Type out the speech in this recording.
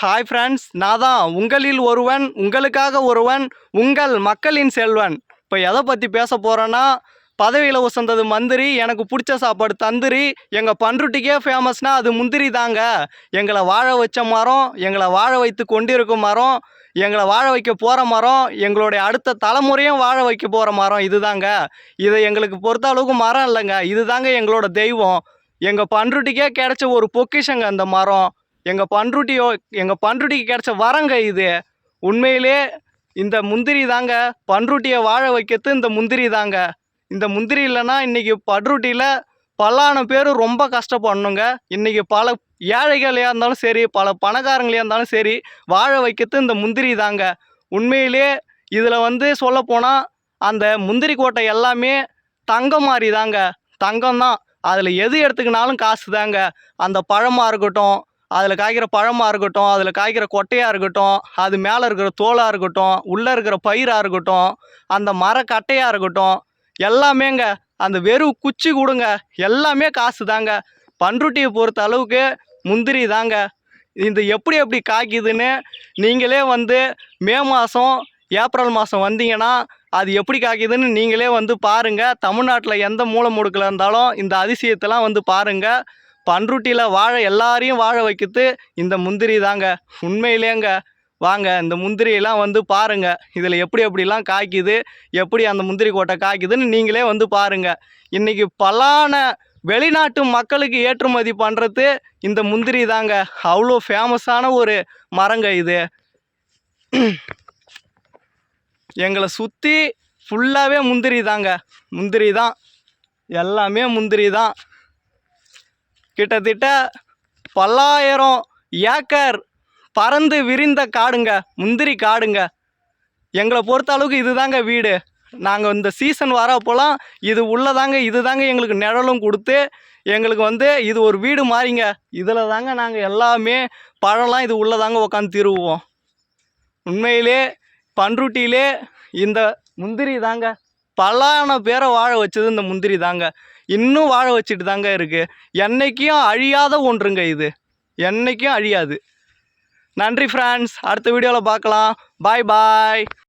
Hi friends நான் தான் உங்களில் ஒருவன் உங்களுக்காக ஒருவன் உங்கள் மக்களின் செல்வன். இப்போ எதை பற்றி பேச போகிறேன்னா பதவியில் உசந்தது மந்திரி எனக்கு பிடிச்ச சாப்பாடு தந்திரி எங்கள் பண்ருட்டிக்கே ஃபேமஸ்னா அது முந்திரி தாங்க. எங்களை வாழ வச்ச மரம் எங்களை வாழ வைத்து கொண்டிருக்கும் மரம் எங்களை வாழ வைக்க போகிற மரம் எங்களுடைய அடுத்த தலைமுறையும் வாழ வைக்க போகிற மரம் இதுதாங்க. இதை எங்களுக்கு பொறுத்த அளவுக்கு மரம் இல்லைங்க. இதுதாங்க எங்களோட தெய்வம். எங்கள் பண்ருட்டிக்கே கிடைச்ச ஒரு பொக்கிஷங்க அந்த மரம். எங்கள் பண்ருட்டியோ எங்கள் பண்ருட்டிக்கு கிடைச்ச வரங்க இது. உண்மையிலே இந்த முந்திரி தாங்க. பண்ருட்டியை வாழ வைக்கிறது இந்த முந்திரி தாங்க. இந்த முந்திரி இல்லைன்னா இன்றைக்கி பண்ருட்டியில் பல்லான பேர் ரொம்ப கஷ்டப்படணுங்க. இன்றைக்கி பல ஏழைகளையாக இருந்தாலும் சரி பல பணக்காரங்களையாக இருந்தாலும் சரி வாழ வைக்கிறது இந்த முந்திரி தாங்க. உண்மையிலே இதில் வந்து சொல்லப்போனால் அந்த முந்திரி கோட்டை எல்லாமே தங்கம் மாதிரி தாங்க. தங்கம் தான். அதில் எது எடுத்துக்கினாலும் காசு தாங்க. அந்த பழமாக இருக்கட்டும் அதில் காய்க்கிற பழமாக இருக்கட்டும் அதில் காய்க்கிற கொட்டையாக இருக்கட்டும் அது மேலே இருக்கிற தோலாக இருக்கட்டும் உள்ளே இருக்கிற பயிராக இருக்கட்டும் அந்த மரக்கட்டையாக இருக்கட்டும் எல்லாமேங்க. அந்த வெறும் குச்சி கொடுங்க. எல்லாமே காசு தாங்க. பண்ருட்டியை பொறுத்த அளவுக்கு முந்திரி தாங்க. இந்த எப்படி எப்படி காய்க்குதுன்னு நீங்களே வந்து மே மாதம் ஏப்ரல் மாதம் வந்தீங்கன்னா அது எப்படி காய்க்குதுன்னு நீங்களே வந்து பாருங்கள் தமிழ்நாட்டில் எந்த மூலை முடுக்கில் இருந்தாலும் இந்த அதிசயத்தெல்லாம் வந்து பாருங்கள் பண்ருட்டியில் வாழ எல்லாரையும் வாழ வைக்கிறது இந்த முந்திரி தாங்க. உண்மையிலேங்க. வாங்க இந்த முந்திரியெல்லாம் வந்து பாருங்க. இதில் எப்படி எப்படிலாம் காய்க்குது எப்படி அந்த முந்திரி கோட்டை காய்க்குதுன்னு நீங்களே வந்து பாருங்கள் இன்றைக்கி பலான வெளிநாட்டு மக்களுக்கு ஏற்றுமதி பண்ணுறது இந்த முந்திரி தாங்க. அவ்வளோ ஃபேமஸான ஒரு மரங்க இது. எங்களை சுற்றி ஃபுல்லாகவே முந்திரி தாங்க. முந்திரி தான். எல்லாமே முந்திரி தான். கிட்டத்தட்ட பல்லாயிரம் ஏக்கர் பறந்து விரிந்த காடுங்க முந்திரி காடுங்க. எங்களை பொறுத்த அளவுக்கு இதுதாங்க வீடு. நாங்கள் இந்த சீசன் வரப்போலாம் இது உள்ளதாங்க இது தாங்க எங்களுக்கு நிழலும் கொடுத்து எங்களுக்கு வந்து இது ஒரு வீடு மாறிங்க. இதில் தாங்க நாங்கள் எல்லாமே பழம்லாம் இது உள்ளதாங்க உட்காந்து திருவுவோம். உண்மையிலே பண்ருட்டியிலே இந்த முந்திரி தாங்க பல்லான பேரை வாழ வச்சது இந்த முந்திரி தாங்க இன்னும் வாழ வச்சுட்டு தாங்க இருக்குது என்னைக்கும் அழியாத ஒன்றுங்க இது. என்னைக்கும் அழியாது. நன்றி ஃப்ரெண்ட்ஸ் அடுத்த வீடியோவில் பார்க்கலாம். பாய் பாய்